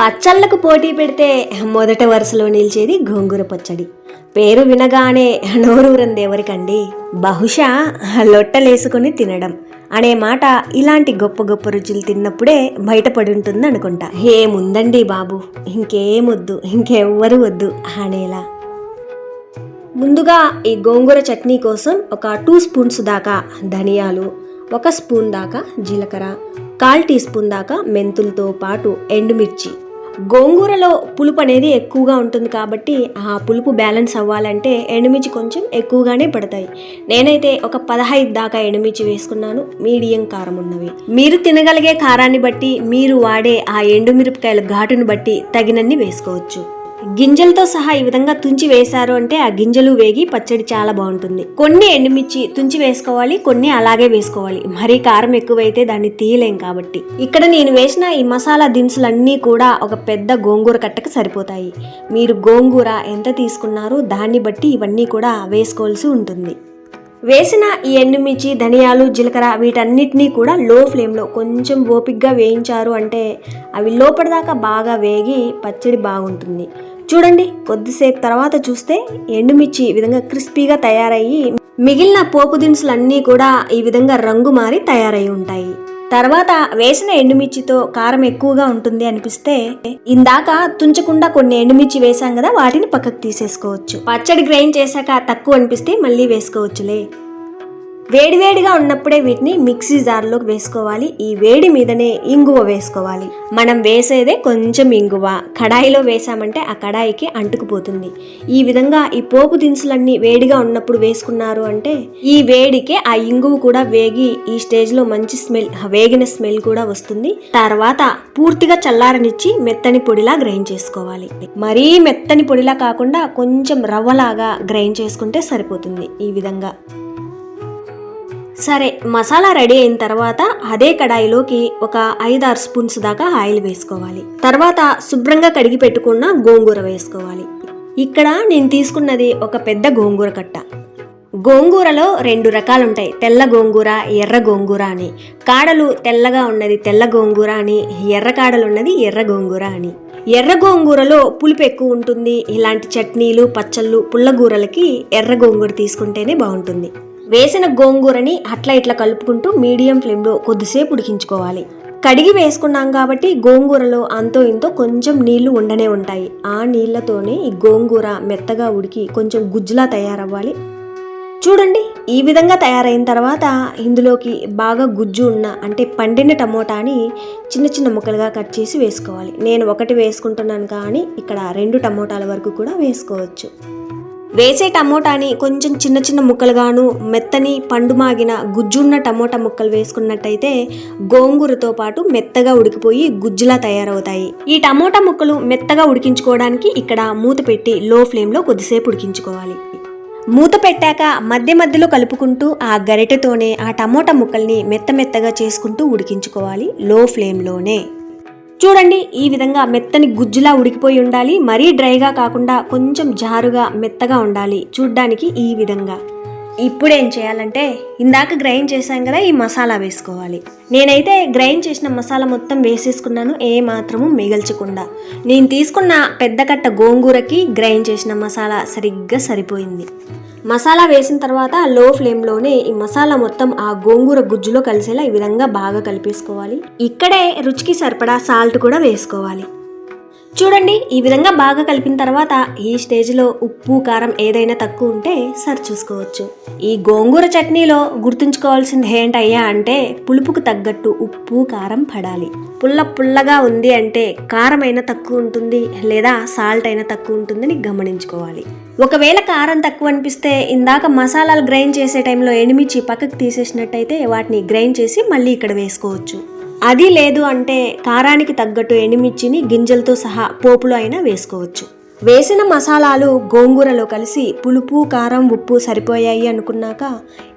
పచ్చళ్ళకు పోటీ పెడితే మొదట వరుసలో నిలిచేది గోంగూర పచ్చడి. పేరు వినగానే నోరూరంది ఎవరికండి? బహుశా లొట్టలేసుకొని తినడం అనే మాట ఇలాంటి గొప్ప గొప్ప రుచులు తిన్నప్పుడే బయటపడి ఉంటుంది అనుకుంటా. ఏముందండి బాబు? ఇంకేమొద్దు ఇంకెవ్వరు వద్దు అనేలా. ముందుగా ఈ గోంగూర చట్నీ కోసం ఒక టూ స్పూన్స్ దాకా ధనియాలు ఒక స్పూన్ దాకా జీలకర్ర కాల్ టీ స్పూన్ దాకా మెంతులతో పాటు ఎండుమిర్చి గోంగూరలో పులుపు అనేది ఎక్కువగా ఉంటుంది కాబట్టి ఆ పులుపు బ్యాలెన్స్ అవ్వాలంటే ఎండుమిర్చి కొంచెం ఎక్కువగానే పడతాయి. నేనైతే ఒక పదహైదు దాకా ఎండుమిర్చి వేసుకున్నాను. మీడియం కారం ఉన్నవి. మీరు తినగలిగే కారాన్ని బట్టి మీరు వాడే ఆ ఎండుమిరపకాయల ఘాటును బట్టి తగినన్ని వేసుకోవచ్చు. గింజలతో సహా ఈ విధంగా తుంచి వేశారు అంటే ఆ గింజలు వేగి పచ్చడి చాలా బాగుంటుంది. కొన్ని ఎండుమిర్చి తుంచి వేసుకోవాలి కొన్ని అలాగే వేసుకోవాలి. మరీ కారం ఎక్కువైతే దాన్ని తీయలేం కాబట్టి. ఇక్కడ నేను వేసిన ఈ మసాలా దినుసులన్నీ కూడా ఒక పెద్ద గోంగూర కట్టకు సరిపోతాయి. మీరు గోంగూర ఎంత తీసుకున్నారో దాన్ని బట్టి ఇవన్నీ కూడా వేసుకోవాల్సి ఉంటుంది. వేసిన ఈ ఎండుమిర్చి ధనియాలు జీలకర్ర వీటన్నిటినీ కూడా లో ఫ్లేమ్లో కొంచెం ఓపిక్గా వేయించారు అంటే అవి లోపలిదాకా బాగా వేగి పచ్చడి బాగుంటుంది. చూడండి కొద్దిసేపు తర్వాత చూస్తే ఎండుమిర్చి ఈ విధంగా క్రిస్పీగా తయారయ్యి మిగిలిన పోపు దినుసులన్నీ కూడా ఈ విధంగా రంగు మారి తయారై ఉంటాయి. తర్వాత వేసిన ఎండుమిర్చితో కారం ఎక్కువగా ఉంటుంది అనిపిస్తే ఇందాక తుంచకుండా కొన్ని ఎండుమిర్చి వేసాం కదా వాటిని పక్కకు తీసేసుకోవచ్చు. పచ్చడి గ్రైండ్ చేశాక తక్కువ అనిపిస్తే మళ్ళీ వేసుకోవచ్చులే. వేడివేడిగా ఉన్నప్పుడే వీటిని మిక్సీ జార్లోకి వేసుకోవాలి. ఈ వేడి మీదనే ఇంగువ వేసుకోవాలి. మనం వేసేదే కొంచెం ఇంగువ. కడాయిలో వేసామంటే ఆ కడాయికి అంటుకుపోతుంది. ఈ విధంగా ఈ పోపు దినుసులన్నీ వేడిగా ఉన్నప్పుడు వేసుకున్నారు అంటే ఈ వేడికే ఆ ఇంగువ కూడా వేగి ఈ స్టేజ్లో మంచి స్మెల్ వేగిన స్మెల్ కూడా వస్తుంది. తర్వాత పూర్తిగా చల్లారనిచ్చి మెత్తని పొడిలా గ్రైండ్ చేసుకోవాలి. మరీ మెత్తని పొడిలా కాకుండా కొంచెం రవ్వలాగా గ్రైండ్ చేసుకుంటే సరిపోతుంది ఈ విధంగా. సరే మసాలా రెడీ అయిన తర్వాత అదే కడాయిలోకి ఒక ఐదారు స్పూన్స్ దాకా ఆయిల్ వేసుకోవాలి. తర్వాత శుభ్రంగా కడిగి పెట్టుకున్న గోంగూర వేసుకోవాలి. ఇక్కడ నేను తీసుకున్నది ఒక పెద్ద గోంగూర కట్ట. గోంగూరలో రెండు రకాలు ఉంటాయి తెల్ల గోంగూర ఎర్ర గోంగూర అని. కాడలు తెల్లగా ఉన్నది తెల్ల గోంగూర అని. ఎర్ర కాడలు ఉన్నది ఎర్ర గోంగూర అని. ఎర్ర గోంగూరలో పులుపు ఎక్కువ ఉంటుంది. ఇలాంటి చట్నీలు పచ్చళ్ళు పుల్లగూరలకి ఎర్ర గోంగూర తీసుకుంటేనే బాగుంటుంది. వేసిన గోంగూరని అట్లా ఇట్లా కలుపుకుంటూ మీడియం ఫ్లేమ్లో కొద్దిసేపు ఉడికించుకోవాలి. కడిగి వేసుకున్నాం కాబట్టి గోంగూరలో అంతో ఇంతో కొంచెం నీళ్ళు ఉండనే ఉంటాయి. ఆ నీళ్ళతోనే ఈ గోంగూర మెత్తగా ఉడికి కొంచెం గుజ్జులా తయారవ్వాలి. చూడండి ఈ విధంగా తయారైన తర్వాత ఇందులోకి బాగా గుజ్జు ఉన్న అంటే పండిన టమోటాని చిన్న చిన్న ముక్కలుగా కట్ చేసి వేసుకోవాలి. నేను ఒకటి వేసుకుంటున్నాను కానీ ఇక్కడ రెండు టమోటాల వరకు కూడా వేసుకోవచ్చు. వేసే టమోటాని కొంచెం చిన్న చిన్న ముక్కలుగాను మెత్తని పండు మాగిన గుజ్జున్న టమోటా ముక్కలు వేసుకున్నట్టయితే గోంగూరతో పాటు మెత్తగా ఉడికిపోయి గుజ్జులా తయారవుతాయి. ఈ టమోటా ముక్కలు మెత్తగా ఉడికించుకోవడానికి ఇక్కడ మూత పెట్టి లో ఫ్లేమ్లో కొద్దిసేపు ఉడికించుకోవాలి. మూత పెట్టాక మధ్య మధ్యలో కలుపుకుంటూ ఆ గరిటెతోనే ఆ టమోటా ముక్కల్ని మెత్త మెత్తగా చేసుకుంటూ ఉడికించుకోవాలి లో ఫ్లేమ్లోనే. చూడండి ఈ విధంగా మెత్తని గుజ్జులా ఉడికిపోయి ఉండాలి. మరీ డ్రైగా కాకుండా కొంచెం జారుగా మెత్తగా ఉండాలి. చూడ్డానికి ఈ విధంగా. ఇప్పుడు ఏం చేయాలంటే ఇందాక గ్రైండ్ చేశాం కదా ఈ మసాలా వేసుకోవాలి. నేనైతే గ్రైండ్ చేసిన మసాలా మొత్తం వేసేసుకున్నాను ఏ మాత్రము మిగల్చకుండా. నేను తీసుకున్న పెద్ద కట్ట గోంగూరకి గ్రైండ్ చేసిన మసాలా సరిగ్గా సరిపోయింది. మసాలా వేసిన తర్వాత లో ఫ్లేమ్లోనే ఈ మసాలా మొత్తం ఆ గోంగూర గుజ్జులో కలిసేలా ఈ విధంగా బాగా కలిపేసుకోవాలి. ఇక్కడే రుచికి సరిపడా సాల్ట్ కూడా వేసుకోవాలి. చూడండి ఈ విధంగా బాగా కలిపిన తర్వాత ఈ స్టేజ్లో ఉప్పు కారం ఏదైనా తక్కువ ఉంటే సరి చూసుకోవచ్చు ఈ గోంగూర చట్నీలో గుర్తుంచుకోవాల్సింది ఏంటయ్యా అంటే పులుపుకు తగ్గట్టు ఉప్పు కారం పడాలి. పుల్ల పుల్లగా ఉంది అంటే కారం అయినా తక్కువ ఉంటుంది లేదా సాల్ట్ అయినా తక్కువ ఉంటుందని గమనించుకోవాలి. ఒకవేళ కారం తక్కువ అనిపిస్తే ఇందాక మసాలాలు గ్రైండ్ చేసే టైంలో ఎండుమిర్చి పక్కకు తీసేసినట్టయితే వాటిని గ్రైండ్ చేసి మళ్ళీ ఇక్కడ వేసుకోవచ్చు. అది లేదు అంటే కారానికి తగ్గట్టు ఎండుమిర్చిని గింజలతో సహా పోపులో అయినా వేసుకోవచ్చు. వేసిన మసాలాలు గోంగూరలో కలిసి పులుపు కారం ఉప్పు సరిపోయాయి అనుకున్నాక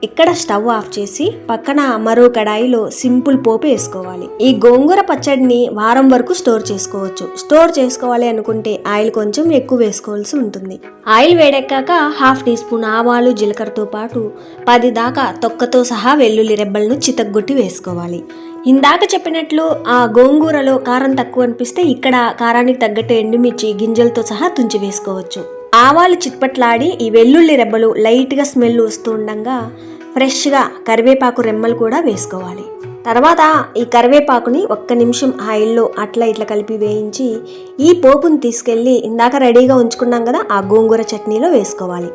ఇక్కడ స్టవ్ ఆఫ్ చేసి పక్కన మరో కడాయిలో సింపుల్ పోపు వేసుకోవాలి. ఈ గోంగూర పచ్చడిని వారం వరకు స్టోర్ చేసుకోవచ్చు. స్టోర్ చేసుకోవాలి అనుకుంటే ఆయిల్ కొంచెం ఎక్కువ వేసుకోవాల్సి ఉంటుంది. ఆయిల్ వేడెక్కాక హాఫ్ టీ స్పూన్ ఆవాలు జీలకర్రతో పాటు పది దాకా తొక్కతో సహా వెల్లుల్లి రెబ్బలను చితగ్గొట్టి వేసుకోవాలి. ఇందాక చెప్పినట్లు ఆ గోంగూరలో కారం తక్కువ అనిపిస్తే ఇక్కడ కారానికి తగ్గట్టు ఎండుమిర్చి గింజలతో సహా తుంచి వేసుకోవచ్చు. ఆవాలు చిట్పట్లాడి ఈ వెల్లుల్లి రెబ్బలు లైట్గా స్మెల్ వస్తూ ఉండగా ఫ్రెష్గా కరివేపాకు రెమ్మలు కూడా వేసుకోవాలి. తర్వాత ఈ కరివేపాకుని ఒక్క నిమిషం ఆయిల్లో అట్లా ఇట్లా కలిపి వేయించి ఈ పోపుని తీసుకెళ్ళి ఇందాక రెడీగా ఉంచుకున్నాం కదా ఆ గోంగూర చట్నీలో వేసుకోవాలి.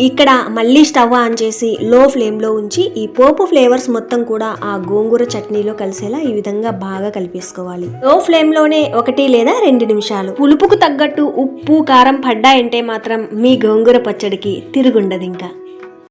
ఇక్కడ మళ్ళీ స్టవ్ ఆన్ చేసి లో ఫ్లేమ్లో ఉంచి ఈ పోపు ఫ్లేవర్స్ మొత్తం కూడా ఆ గోంగూర చట్నీలో కలిసేలా ఈ విధంగా బాగా కలిపేసుకోవాలి. లో ఫ్లేమ్లోనే ఒకటి లేదా రెండు నిమిషాలు. పులుపుకు తగ్గట్టు ఉప్పు కారం పడ్డాయంటే మాత్రం మీ గోంగూర పచ్చడికి తిరుగుండదు ఇంకా.